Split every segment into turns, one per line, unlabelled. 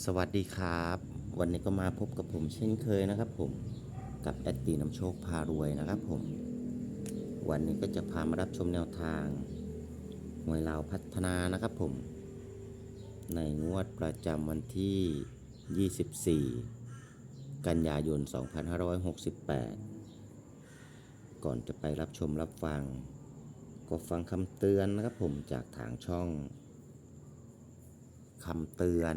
สวัสดีครับ วันนี้ก็มาพบกับผมเช่นเคยนะครับผมกับแอดตีน้ำโชคพารวยนะครับผม วันนี้ก็จะพามารับชมแนวทางหวยลาวพัฒนานะครับผม ในงวดประจำวันที่ 24 กันยายน 2568 ก่อนจะไปรับชมรับฟัง ก็ฟังคำเตือนนะครับผมจากทางช่องคำเตือน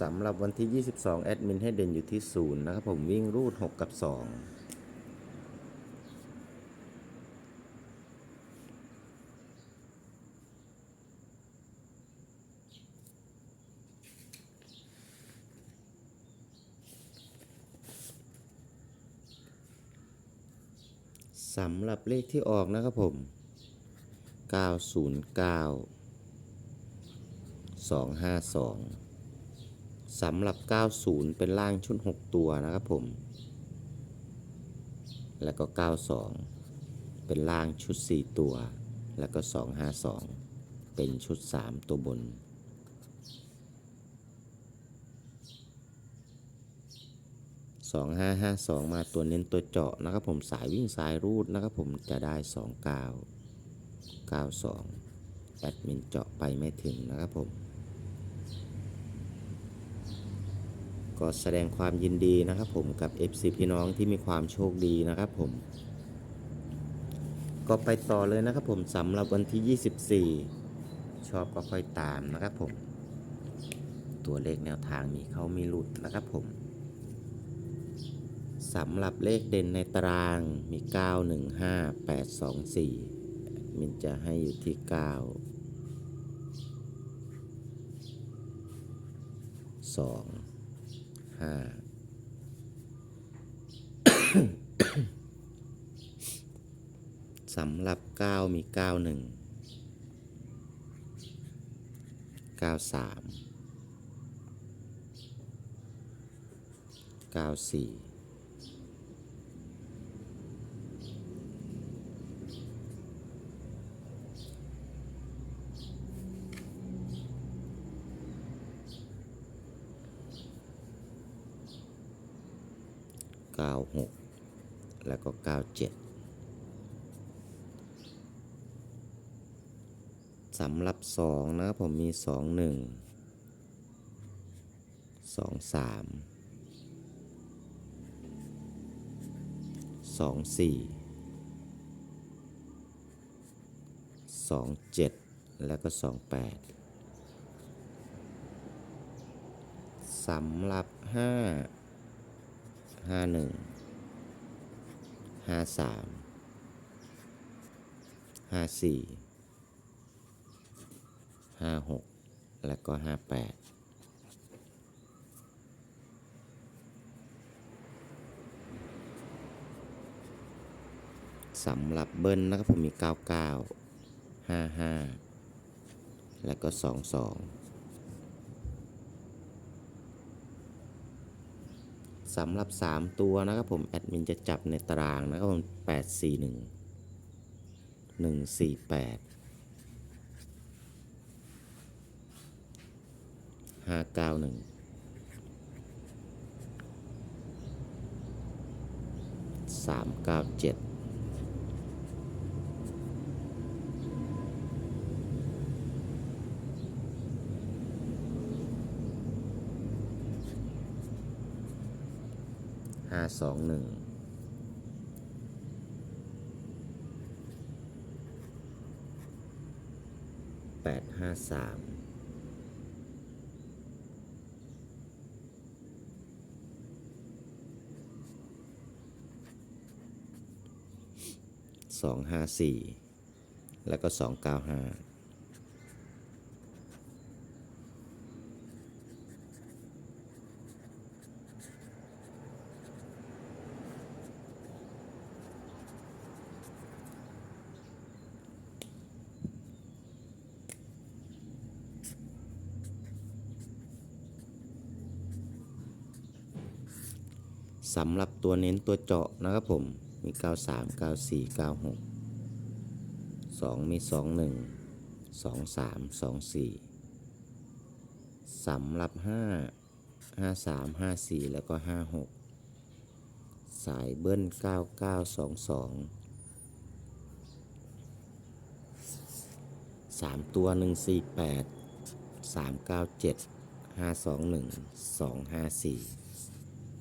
สำหรับวันที่ 22 แอดมินให้เด่นอยู่ที่ 0 นะครับผมวิ่งรูด 6 กับ 2สำหรับเลขที่ออกนะครับผม 909 252 สำหรับ 90 เป็นล่างชุด 6 ตัวนะครับผม แล้วก็ 92 เป็นล่างชุด 4 ตัว แล้วก็ 252 เป็นชุด 3 ตัวบน 2552 มาตัวเน้นตัวเจาะนะครับผมสายวิ่งสายรูดนะครับผมจะได้ 29 92 แอดมินเจาะไปไม่ถึงนะครับผม ก็แสดงความยินดีนะครับผมกับ FC พี่น้องที่มีความโชคดีนะครับผม ก็ไปต่อเลยนะครับผมสำหรับวันที่ 24 ชอบก็ค่อยตามนะครับผม ตัวเลขแนวทางมีเข้ามีหลุดนะครับผมสำหรับเลขเด่นในตารางมี 9 1 5 8 2 4 มินจะให้อยู่ที่ 9 2 ห้าสำหรับเก้ามีเก้า หนึ่งเก้าหกแล้วก็เก้าเจ็ดสำหรับสองนะครับผมมีสองหนึ่งสองสามสองสี่สองเจ็ดแล้วก็สองแปดสำหรับห้า ห้าหนึ่งห้าสามห้าสี่ห้าหกแล้วก็ห้าแปดสำหรับเบิ้ลนะครับผมมี 99 55 แล้วก็ 22 สำหรับ 3 ตัวนะครับผมแอดมินจะจับในตารางนะครับผม841 148 591 397 ห้าสองหนึ่งแปดห้าสามสองห้าสี่แล้วก็สองเก้าห้า สำหรับตัวเน้นตัวเจาะนะครับผมมี 93 94 96 2 มี 21 23 24สำหรับ 5 53 54 แล้วก็ 56 สายเบิ้ล 9922สามตัวหนึ่งสี่